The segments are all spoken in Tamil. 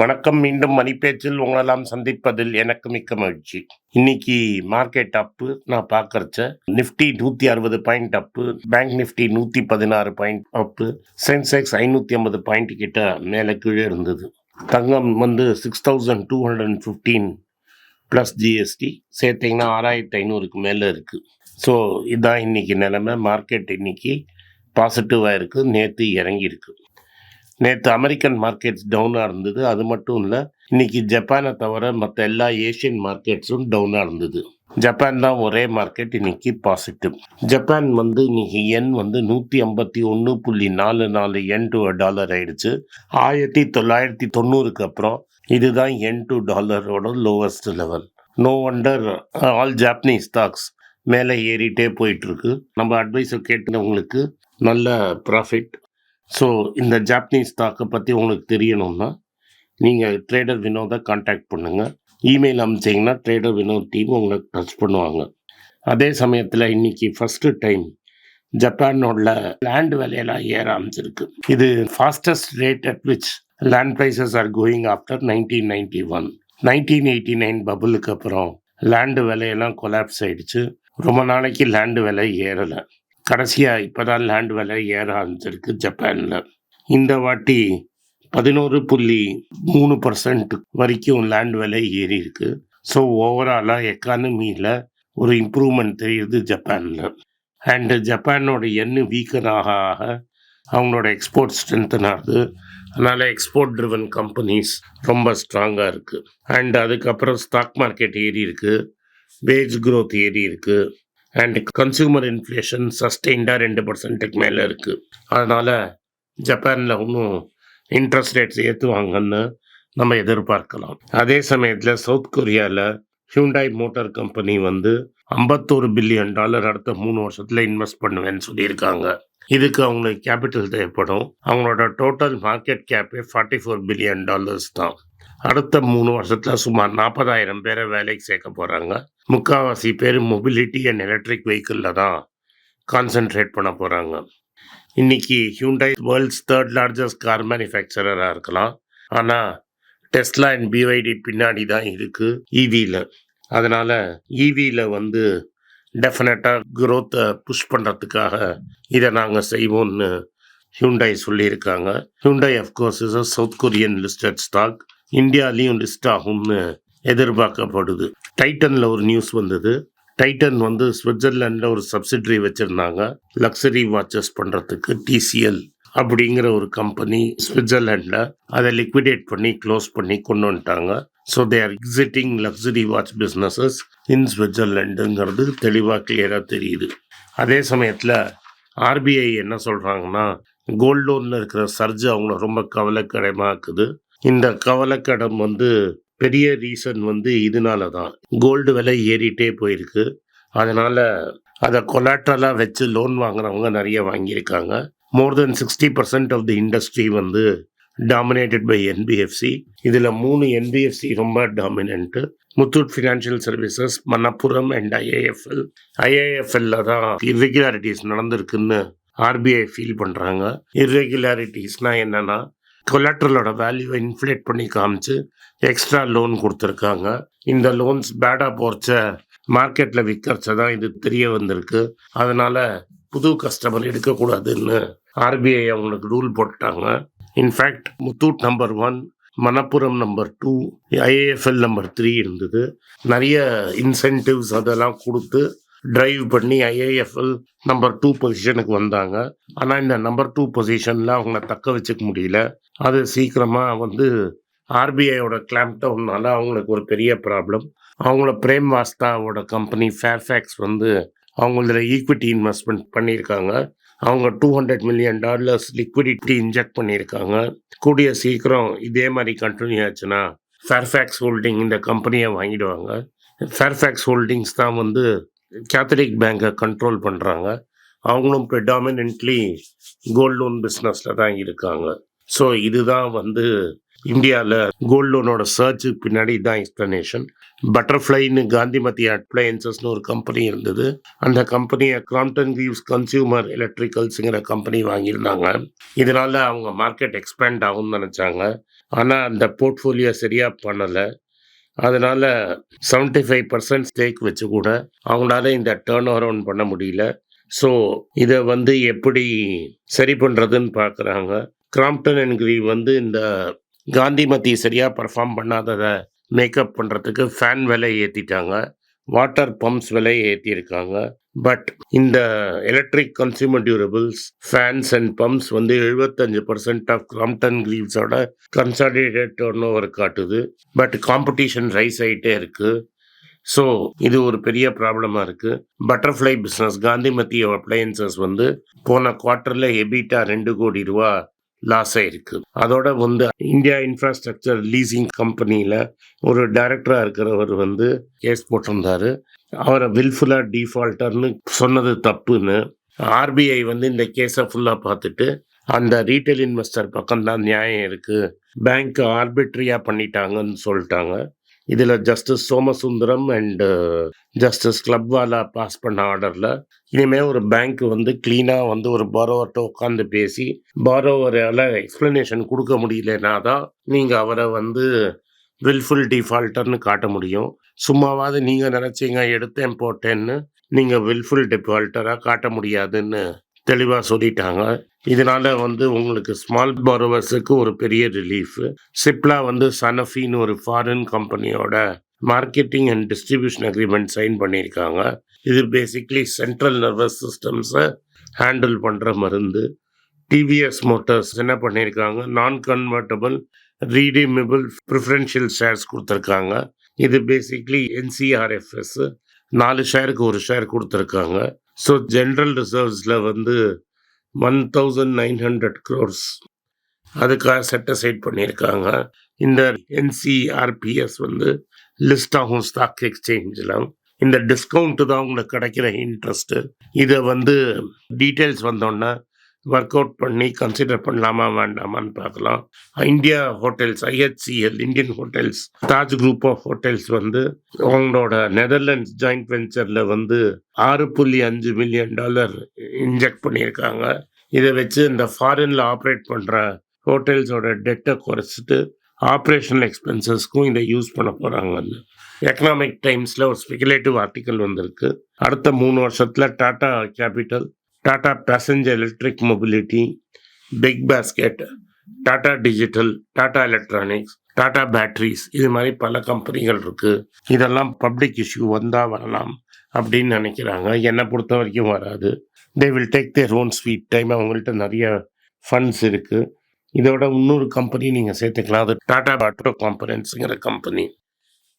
வணக்கம். மீண்டும் மணிப்பேச்சில் உங்களெல்லாம் சந்திப்பதில் எனக்கு மிக்க மகிழ்ச்சி. இன்னைக்கு மார்க்கெட் அப்பு நான் பார்க்கறச்ச நிஃப்டி நூற்றி அறுபது பாயிண்ட் அப்பு பேங்க் நிஃப்டி நூற்றி பதினாறு பாயிண்ட் அப்பு சென்செக்ஸ் ஐநூற்றி ஐம்பது பாயிண்ட் கிட்ட மேலே கீழே இருந்தது. தங்கம் வந்து six thousand two hundred and fifteen plus GST சேர்த்திங்கன்னா ஆறாயிரத்தி ஐநூறுக்கு மேலே இருக்குது ஸோ இதான் இன்னைக்கு நிலைமை. மார்க்கெட் இன்னைக்கு பாசிட்டிவாக இருக்குது நேற்று இறங்கியிருக்கு. நேற்று அமெரிக்கன் மார்க்கெட்ஸ் டவுனாக இருந்தது. அது மட்டும் இல்லை இன்னைக்கு ஜப்பானை தவிர மற்ற எல்லா ஏஷியன் மார்க்கெட்ஸும் டவுனாக இருந்தது. ஜப்பான் தான் ஒரே மார்க்கெட் இன்னைக்கு பாசிட்டிவ் ஜப்பான் வந்து இன்னைக்கு எண் வந்து நூற்றி ஐம்பத்தி ஒன்று புள்ளி நாலு நாலு என் டு டாலர் ஆயிடுச்சு. ஆயிரத்தி தொள்ளாயிரத்தி தொண்ணூறுக்கு அப்புறம் இதுதான் yen to டாலரோட lowest level no wonder all Japanese stocks மேலே ஏறிட்டே போயிட்டுருக்கு நம்ம அட்வைஸை கேட்டவங்களுக்கு நல்ல ப்ராஃபிட் ஸோ இந்த ஜாப்பனீஸ் ஸ்டாக்கை பற்றி உங்களுக்கு தெரியணும்னா நீங்கள் ட்ரேடர் வினோதை காண்டாக்ட் பண்ணுங்கள் இமெயில் அனுப்பிச்சிங்கன்னா ட்ரேடர் வினோத் டீம் உங்களுக்கு டச் பண்ணுவாங்க. அதே சமயத்தில் இன்னைக்கு ஃபஸ்ட்டு டைம் ஜப்பானோட லேண்ட் விலையெல்லாம் ஏற ஆரம்பிச்சிருக்கு. இது fastest rate at which land prices are going after nineteen ninety one nineteen eighty nine பபுளுக்கு அப்புறம் லேண்டு விலையெல்லாம் கொலாப்ஸ் ஆயிடுச்சு. ரொம்ப நாளைக்கு லேண்டு விலை ஏறலை. கடைசியாக இப்போ தான் லேண்ட் விலை ஏற ஆரம்பிச்சிருக்கு ஜப்பானில். இந்த வாட்டி பதினோரு புள்ளி மூணு பர்சன்ட் வரைக்கும் லேண்ட் விலை ஏறி இருக்கு. ஸோ ஓவராலாக எக்கானமியில் ஒரு இம்ப்ரூவ்மெண்ட் தெரியுது ஜப்பானில். அண்டு ஜப்பானோட எண்ணு வீக்கன் ஆக ஆக அவங்களோட எக்ஸ்போர்ட் ஸ்ட்ரென்தன் ஆகுது. அதனால் எக்ஸ்போர்ட் ட்ரிவன் கம்பெனிஸ் ரொம்ப ஸ்ட்ராங்காக இருக்குது அண்ட் அதுக்கப்புறம் ஸ்டாக் மார்க்கெட் ஏறி இருக்குது வேஜ் க்ரோத் ஏறி இருக்குது அண்ட் கன்சியூமர் இன்ஃப்ளேஷன் சஸ்டெயின்டாக ரெண்டு பர்சன்ட்டுக்கு மேலே இருக்குது அதனால் ஜப்பானில் இன்னும் இன்ட்ரெஸ்ட் ரேட்ஸ் ஏற்றுவாங்கன்னு நம்ம எதிர்பார்க்கலாம். அதே சமயத்தில் சவுத் கொரியாவில் ஹியூண்டாய் மோட்டார் கம்பெனி வந்து ஐம்பத்தோரு பில்லியன் டாலர் அடுத்த மூணு வருஷத்தில் இன்வெஸ்ட் பண்ணுவேன்னு சொல்லியிருக்காங்க. இதுக்கு அவங்களுக்கு கேபிட்டல் தேவைப்படும். அவங்களோட டோட்டல் மார்க்கெட் கேப்பே ஃபார்ட்டி ஃபோர் பில்லியன் டாலர்ஸ் தான். அடுத்த மூணு வருஷத்தில் சுமார் நாற்பதாயிரம் பேரை வேலைக்கு சேர்க்க போகிறாங்க முக்கால்வாசி பேர் மொபிலிட்டி அண்ட் எலக்ட்ரிக் வெஹிக்கிளில் தான் கான்சென்ட்ரேட் பண்ண போகிறாங்க இன்னைக்கு Hyundai world's third largest car மேனுஃபேக்சரராக இருக்கலாம். ஆனால் டெஸ்லா அண்ட் பிவைடி பின்னாடி தான் இருக்குது ஈவியில் e அதனால் ஈவியில் e வந்து டெஃபினட்டாக குரோத்தை புஷ் பண்ணுறதுக்காக இதை நாங்கள் செய்வோம்னு ஹியூண்டாய் சொல்லியிருக்காங்க. Hyundai of course is a South Korean listed stock இந்தியாலேயும் list ஆகும்னு எதிர்பார்க்கப்படுது. டைட்டனில் ஒரு நியூஸ் வந்தது. டைட்டன் வந்து சுவிட்சர்லாண்டில் ஒரு சப்சிடரி வச்சுருந்தாங்க. லக்ஸரி வாட்சஸ் பண்ணுறதுக்கு டிசிஎல் அப்படிங்கிற ஒரு கம்பெனி சுவிட்சர்லாண்டில் அதை லிக்விடேட் பண்ணி க்ளோஸ் பண்ணி கொண்டு வந்துட்டாங்க. So they are exiting luxury watch businesses in சுவிட்சர்லாண்டுங்கிறது தெளிவாக கிளியராக தெரியுது. அதே சமயத்தில் ஆர்பிஐ என்ன சொல்கிறாங்கன்னா கோல்ட் லோனில் இருக்கிற சர்ஜ் அவங்கள ரொம்ப கவலைக்கிடமாக்குது. இந்த கவலைக்கடன் வந்து பெரிய ரீசன் வந்து இதனால தான் கோல்டு விலை ஏறிட்டே போயிருக்கு. அதனால் அதை கொலாட்ரலாக வச்சு லோன் வாங்குறவங்க நிறைய வாங்கியிருக்காங்க. More than sixty percent of the industry வந்து டாமினேட்டட் பை என்பிஎஃப்சி இதில் மூணு என்பிஎஃப்சி ரொம்ப dominant Muthoot financial services Manappuram and IIFL ஐஏஎஃப்எல்ல தான் இர்ரெகுலாரிட்டிஸ் நடந்திருக்குன்னு ஆர்பிஐ ஃபீல் பண்ணுறாங்க இர்ரெகுலாரிட்டிஸ்னால் என்னென்னா கொலாட்ரலோட வேல்யூவை இன்ஃப்ளேட் பண்ணி காமிச்சு எக்ஸ்ட்ரா லோன் கொடுத்துருக்காங்க. இந்த லோன்ஸ் பேடாக போர்ச்ச மார்க்கெட்டில் விற்கிறச்ச தான் இது தெரிய வந்திருக்கு. அதனால் புது கஸ்டமர் எடுக்கக்கூடாதுன்னு ஆர்பிஐ அவங்களுக்கு ரூல் போட்டாங்க. In fact Muthoot number one Manappuram number two IIFL number three இருந்தது. நிறைய இன்சென்டிவ்ஸ் அதெல்லாம் கொடுத்து டிரைவ் பண்ணி ஐஏஎஃப்எல் நம்பர் டூ பொசிஷனுக்கு வந்தாங்க. ஆனால் இந்த நம்பர் டூ பொசிஷனில் அவங்கள தக்க வச்சுக்க முடியல. அது சீக்கிரமாக வந்து ஆர்பிஐயோட கிளாம்ப் டவுன்னால அவங்களுக்கு ஒரு பெரிய ப்ராப்ளம் அவங்கள பிரேம் வாஸ்தாவோட கம்பெனி ஃபேர்ஃபேக்ஸ் வந்து அவங்களோட ஈக்விட்டி இன்வெஸ்ட்மெண்ட் பண்ணியிருக்காங்க. அவங்க two hundred million dollars liquidity inject பண்ணியிருக்காங்க. கூடிய சீக்கிரம் இதே மாதிரி கண்டினியூ ஆச்சுன்னா ஃபேர்ஃபேக்ஸ் ஹோல்டிங் இந்த கம்பெனியை வாங்கிடுவாங்க. ஃபேர்ஃபேக்ஸ் ஹோல்டிங்ஸ் தான் வந்து கேத்தலிக் பேங்கை கண்ட்ரோல் பண்ணுறாங்க அவங்களும் ப்ரிடாமினென்ட்லி கோல்ட் லோன் பிஸ்னஸில் தான் இருக்காங்க. ஸோ இதுதான் வந்து இந்தியாவில் கோல்ட் லோனோட சர்ச்சுக்கு பின்னாடி தான் எக்ஸ்ப்ளனேஷன் பட்டர்ஃப்ளைன்னு காந்திமதி அப்ளையன்சஸ்னு ஒரு கம்பெனி இருந்தது. அந்த கம்பெனியை கிராம்டன் வீவ்ஸ் கன்சியூமர் எலக்ட்ரிக்கல்ஸுங்கிற கம்பெனி வாங்கியிருந்தாங்க. இதனால் அவங்க மார்க்கெட் எக்ஸ்பேண்ட் ஆகும்னு நினச்சாங்க. ஆனால் அந்த போர்ட்ஃபோலியோ சரியாக பண்ணலை. அதனால 75% ஃபைவ் பர்சன்ட் ஸ்டேக் வச்சு கூட அவங்களால இந்த டேர்ன் ஓவர் பண்ண முடியல. ஸோ இதை வந்து எப்படி சரி பண்ணுறதுன்னு பார்க்குறாங்க கிராம்ப்டன் என்கிரி வந்து இந்த காந்திமதி சரியாக பர்ஃபார்ம் பண்ணாததை மேக்கப் பண்ணுறதுக்கு ஃபேன் விலை ஏற்றிட்டாங்க வாட்டர் பம்ப்ஸ் விலையை ஏற்றிருக்காங்க பட் இந்த electric consumer durables fans and pumps வந்து எழுபத்தஞ்சு பர்சன்ட் ஆஃப் கிராம்டன் கிரீவ்ஸோட கன்சாலிடேட் டர்ன் ஓவர் காட்டுது. பட் காம்படிஷன் ரைஸ் ஆகிட்டே இருக்குது ஸோ இது ஒரு பெரிய ப்ராப்ளமாக இருக்குது பட்டர்ஃப்ளை பிஸ்னஸ் காந்திமதி அப்ளையன்சஸ் வந்து போன குவார்ட்டரில் எபிட்டா ரெண்டு கோடி ரூபா லாஸ் ஆயிருக்கு அதோட வந்து இந்தியா இன்ஃப்ராஸ்ட்ரக்சர் லீசிங் கம்பெனியில் ஒரு டைரக்டராக இருக்கிறவர் வந்து கேஸ் போட்டிருந்தாரு. அவரை வில்ஃபுல்லாக டிஃபால்ட்டர்னு சொன்னது தப்புன்னு ஆர்பிஐ வந்து இந்த கேஸை ஃபுல்லாக பார்த்துட்டு அந்த ரீட்டைல் இன்வெஸ்டர் பக்கம்தான் நியாயம் இருக்குது பேங்க் ஆர்பிட்ரியாக பண்ணிட்டாங்கன்னு சொல்லிட்டாங்க. இதில் justice Somasundaram and justice Clubwala pass பண்ண ஆர்டரில் இனிமேல் ஒரு பேங்க் வந்து க்ளீனாக வந்து ஒரு பாரோவர்கிட்ட உட்காந்து பேசி பாரோவரால் எக்ஸ்ப்ளனேஷன் கொடுக்க முடியலனா தான் நீங்கள் அவரை வந்து வில்ஃபுல் டிஃபால்ட்டர்னு காட்ட முடியும். சும்மாவாவது நீங்கள் நினச்சிங்க எடுத்தேன் போட்டேன்னு. நீங்கள் வில்ஃபுல் டிஃபால்ட்டராக காட்ட முடியாதுன்னு தெளிவாக சொல்லிட்டாங்க. இதனால வந்து உங்களுக்கு ஸ்மால் பாரோவர்ஸுக்கு ஒரு பெரிய ரிலீஃப் சிப்லா வந்து சனஃபின்னு ஒரு ஃபாரின் கம்பெனியோட marketing and distribution agreement sign பண்ணியிருக்காங்க. இது பேசிக்லி சென்ட்ரல் நர்வஸ் சிஸ்டம்ஸை ஹேண்டில் பண்ணுற மருந்து. டிவிஎஸ் மோட்டார்ஸ் என்ன பண்ணியிருக்காங்க? நான் கன்வெர்ட்டபிள் ரீடிமபிள் ப்ரிஃபரன்ஷியல் ஷேர்ஸ் கொடுத்துருக்காங்க. இது பேசிக்லி என்சிஆர்எஃப்எஸ் நாலு ஷேருக்கு ஒரு ஷேர் கொடுத்துருக்காங்க. ஸோ ஜென்ரல் ரிசர்வ்ஸில் வந்து one thousand nine hundred crores அதுக்காக செட் அசைட் பண்ணியிருக்காங்க. இந்த என்சிஆர்பிஎஸ் வந்து லிஸ்ட் ஆகும் ஸ்டாக் எக்ஸ்சேஞ்சில் இந்த டிஸ்கவுண்ட்டு தான் உங்களுக்கு கிடைக்கிற இன்ட்ரெஸ்ட்டு இதை வந்து டீட்டெயில்ஸ் வந்தோன்னே ஒர்க் அவுட் பண்ணி கன்சிடர் பண்ணலாமா வேண்டாமான்னு பார்க்கலாம். India hotels IHCL Indian hotels Taj group of hotels வந்து அவங்களோட நெதர்லாண்ட்ஸ் ஜாயிண்ட் வெஞ்சரில் வந்து ஆறு புள்ளி அஞ்சு மில்லியன் டாலர் இன்ஜெக்ட் பண்ணியிருக்காங்க. இதை வச்சு இந்த ஃபாரினில் ஆப்ரேட் பண்ணுற ஹோட்டல்ஸோட டெட்டை குறைச்சிட்டு ஆப்ரேஷனல் எக்ஸ்பென்சஸ்க்கும் இதை யூஸ் பண்ண போகிறாங்கன்னு எக்கனாமிக் டைம்ஸில் ஒரு ஸ்பெகுலேட்டிவ் ஆர்டிக்கல் வந்திருக்கு. அடுத்த மூணு வருஷத்தில் Tata capital Tata passenger electric mobility Big Basket Tata digital Tata electronics Tata batteries இது மாதிரி பல கம்பெனிகள் இருக்குது இதெல்லாம் பப்ளிக் இஷ்யூ வந்தால் வரலாம் அப்படின்னு நினைக்கிறாங்க. என்னை பொறுத்த வரைக்கும் வராது. They will take their own sweet time அவங்கள்ட்ட நிறைய ஃபண்ட்ஸ் இருக்குது இதோட இன்னொரு கம்பெனி நீங்கள் சேர்த்துக்கலாம். அது டாடா ஆட்டோ காம்பனன்ஸுங்கிற கம்பெனி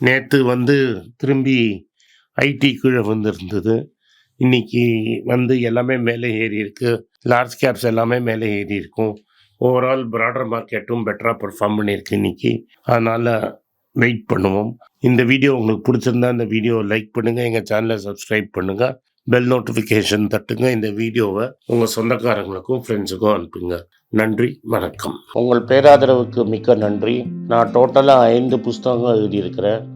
நேற்று வந்து திரும்பி ஐடி கீழே வந்திருந்தது இன்னைக்கு வந்து எல்லாமே மேலே ஏறி இருக்கு. லார்ஜ் கேப்ஸ் எல்லாமே மேலே ஏறி இருக்கும். ஓவரால் ப்ராடர் மார்க்கெட்டும் பெட்டராக பெர்ஃபார்ம் பண்ணியிருக்கு இன்னைக்கு. அதனால் வெயிட் பண்ணுவோம். இந்த வீடியோ உங்களுக்கு பிடிச்சிருந்தா இந்த வீடியோ லைக் பண்ணுங்கள் எங்கள் சேனலை சப்ஸ்கிரைப் பண்ணுங்கள் பெல் நோட்டிஃபிகேஷன் தட்டுங்க. இந்த வீடியோவை உங்கள் சொந்தக்காரங்களுக்கும் ஃப்ரெண்ட்ஸுக்கும் அனுப்புங்க. நன்றி வணக்கம். உங்கள் பேராதரவுக்கு மிக்க நன்றி. நான் டோட்டலாக ஐந்து புஸ்தகங்கள் எழுதியிருக்கிறேன்.